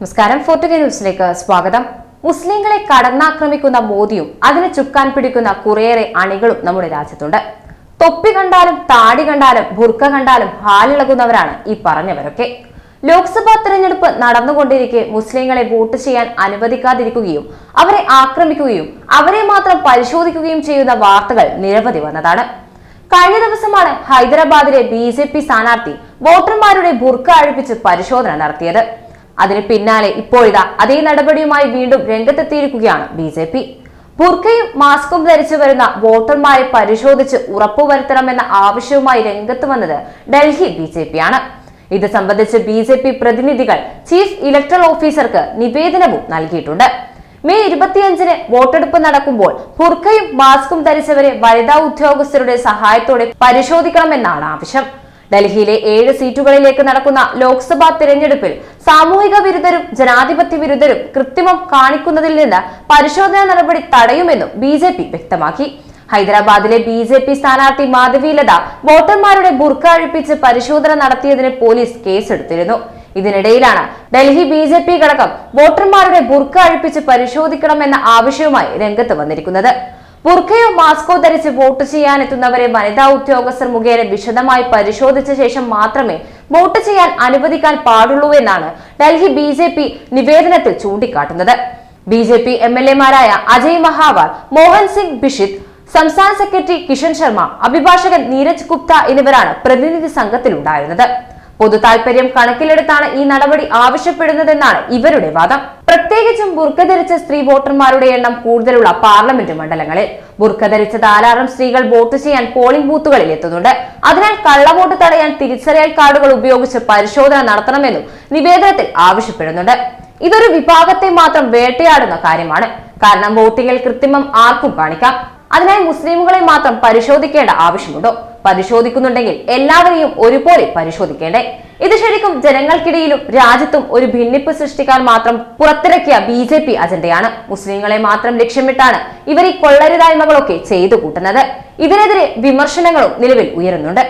നമസ്കാരം ഫോർട്ടുഗ ന്യൂസിലേക്ക് സ്വാഗതം. മുസ്ലിങ്ങളെ കടന്നാക്രമിക്കുന്ന മോദിയും അതിനെ ചുക്കാൻ പിടിക്കുന്ന കുറേയേറെ അണികളും നമ്മുടെ രാജ്യത്തുണ്ട്. തൊപ്പി കണ്ടാലും താടി കണ്ടാലും ബുർക്ക കണ്ടാലും ഹാലിളകുന്നവരാണ് ഈ പറഞ്ഞവരൊക്കെ. ലോക്സഭാ തെരഞ്ഞെടുപ്പ് നടന്നുകൊണ്ടിരിക്കെ മുസ്ലിങ്ങളെ വോട്ട് ചെയ്യാൻ അനുവദിക്കാതിരിക്കുകയും അവരെ ആക്രമിക്കുകയും അവരെ മാത്രം പരിശോധിക്കുകയും ചെയ്യുന്ന വാർത്തകൾ നിരവധി വന്നതാണ്. കഴിഞ്ഞ ദിവസമാണ് ഹൈദരാബാദിലെ ബി ജെ പി സ്ഥാനാർത്ഥി വോട്ടർമാരുടെ ബുർക്ക അഴിപ്പിച്ച് പരിശോധന നടത്തിയത്. അതിന് പിന്നാലെ ഇപ്പോഴിതാ അതേ നടപടിയുമായി വീണ്ടും രംഗത്തെത്തിയിരിക്കുകയാണ് ബി ജെ പി. ബുർഖയും മാസ്കും ധരിച്ചു വരുന്ന വോട്ടർമാരെ പരിശോധിച്ച് ഉറപ്പുവരുത്തണമെന്ന ആവശ്യവുമായി രംഗത്ത് വന്നത് ഡൽഹി ബി ജെ പി ആണ് ഇത് സംബന്ധിച്ച് ബി ജെ പി പ്രതിനിധികൾ ചീഫ് ഇലക്ടറൽ ഓഫീസർക്ക് നിവേദനവും നൽകിയിട്ടുണ്ട്. മെയ് ഇരുപത്തിയഞ്ചിന് വോട്ടെടുപ്പ് നടക്കുമ്പോൾ ബുർഖയും മാസ്കും ധരിച്ചവരെ വനിതാ ഉദ്യോഗസ്ഥരുടെ സഹായത്തോടെ പരിശോധിക്കണമെന്നാണ് ആവശ്യം. ഡൽഹിയിലെ ഏഴ് സീറ്റുകളിലേക്ക് നടക്കുന്ന ലോക്സഭാ തിരഞ്ഞെടുപ്പിൽ സാമൂഹിക വിരുദ്ധരും ജനാധിപത്യ വിരുദ്ധരും കൃത്രിമം കാണിക്കുന്നതിൽ നിന്ന് പരിശോധനാ നടപടി തടയുമെന്നും ബി വ്യക്തമാക്കി. ഹൈദരാബാദിലെ ബി ജെ പി സ്ഥാനാർത്ഥി മാധവി ലത വോട്ടർമാരുടെ ബുർക്ക അഴിപ്പിച്ച് പരിശോധന നടത്തിയതിന് പോലീസ് കേസെടുത്തിരുന്നു. ഇതിനിടയിലാണ് ഡൽഹി ബി ജെ പി ഘടകം വോട്ടർമാരുടെ ബുർക്ക അഴിപ്പിച്ച് പരിശോധിക്കണമെന്ന ആവശ്യവുമായി രംഗത്ത് വന്നിരിക്കുന്നത്. ബുർഖയോ മാസ്കോ ധരിച്ച് വോട്ട് ചെയ്യാനെത്തുന്നവരെ വനിതാ ഉദ്യോഗസ്ഥർ മുഖേന വിശദമായി പരിശോധിച്ച ശേഷം മാത്രമേ വോട്ട് ചെയ്യാൻ അനുവദിക്കാൻ പാടുള്ളൂ എന്നാണ് ഡൽഹി ബി ജെ പി നിവേദനത്തിൽ ചൂണ്ടിക്കാട്ടുന്നത്. B J P M L എമാരായ Ajay Mahawal Mohan Singh Bisht സംസ്ഥാന സെക്രട്ടറി കിഷൻ ശർമ്മ അഭിഭാഷകൻ നീരജ് ഗുപ്ത എന്നിവരാണ് പ്രതിനിധി സംഘത്തിലുണ്ടായിരുന്നത്. പൊതു താൽപര്യം കണക്കിലെടുത്താണ് ഈ നടപടി ആവശ്യപ്പെടുന്നതെന്നാണ് ഇവരുടെ വാദം. പ്രത്യേകിച്ചും ബുർക്ക ധരിച്ച സ്ത്രീ വോട്ടർമാരുടെ എണ്ണം കൂടുതലുള്ള പാർലമെന്റ് മണ്ഡലങ്ങളിൽ. ബുർക്ക ധരിച്ച ധാരാളം സ്ത്രീകൾ വോട്ട് ചെയ്യാൻ പോളിംഗ് ബൂത്തുകളിൽ എത്തുന്നുണ്ട്. അതിനാൽ കള്ളവോട്ട് തടയാൻ തിരിച്ചറിയൽ കാർഡുകൾ ഉപയോഗിച്ച് പരിശോധന നടത്തണമെന്നും നിവേദനത്തിൽ ആവശ്യപ്പെടുന്നുണ്ട്. ഇതൊരു വിഭാഗത്തെ മാത്രം വേട്ടയാടുന്ന കാര്യമാണ്. കാരണം വോട്ടിങ്ങിൽ കൃത്രിമം ആർക്കും കാണിക്കാം. അതിനായി മുസ്ലിമുകളെ മാത്രം പരിശോധിക്കേണ്ട ആവശ്യമുണ്ടോ? പരിശോധിക്കുന്നുണ്ടെങ്കിൽ എല്ലാവരെയും ഒരുപോലെ പരിശോധിക്കേണ്ടേ. ഇത് ശരിക്കും ജനങ്ങൾക്കിടയിലും രാജ്യത്തും ഒരു ഭിന്നിപ്പ് സൃഷ്ടിക്കാൻ മാത്രം പുറത്തിറക്കിയ ബി ജെ പി അജണ്ടയാണ്. മുസ്ലിങ്ങളെ മാത്രം ലക്ഷ്യമിട്ടാണ് ഇവർ ഈ കൊള്ളരുതായ്മകളൊക്കെ ചെയ്തു കൂട്ടുന്നത്. ഇതിനെതിരെ വിമർശനങ്ങളും നിലവിൽ ഉയരുന്നുണ്ട്.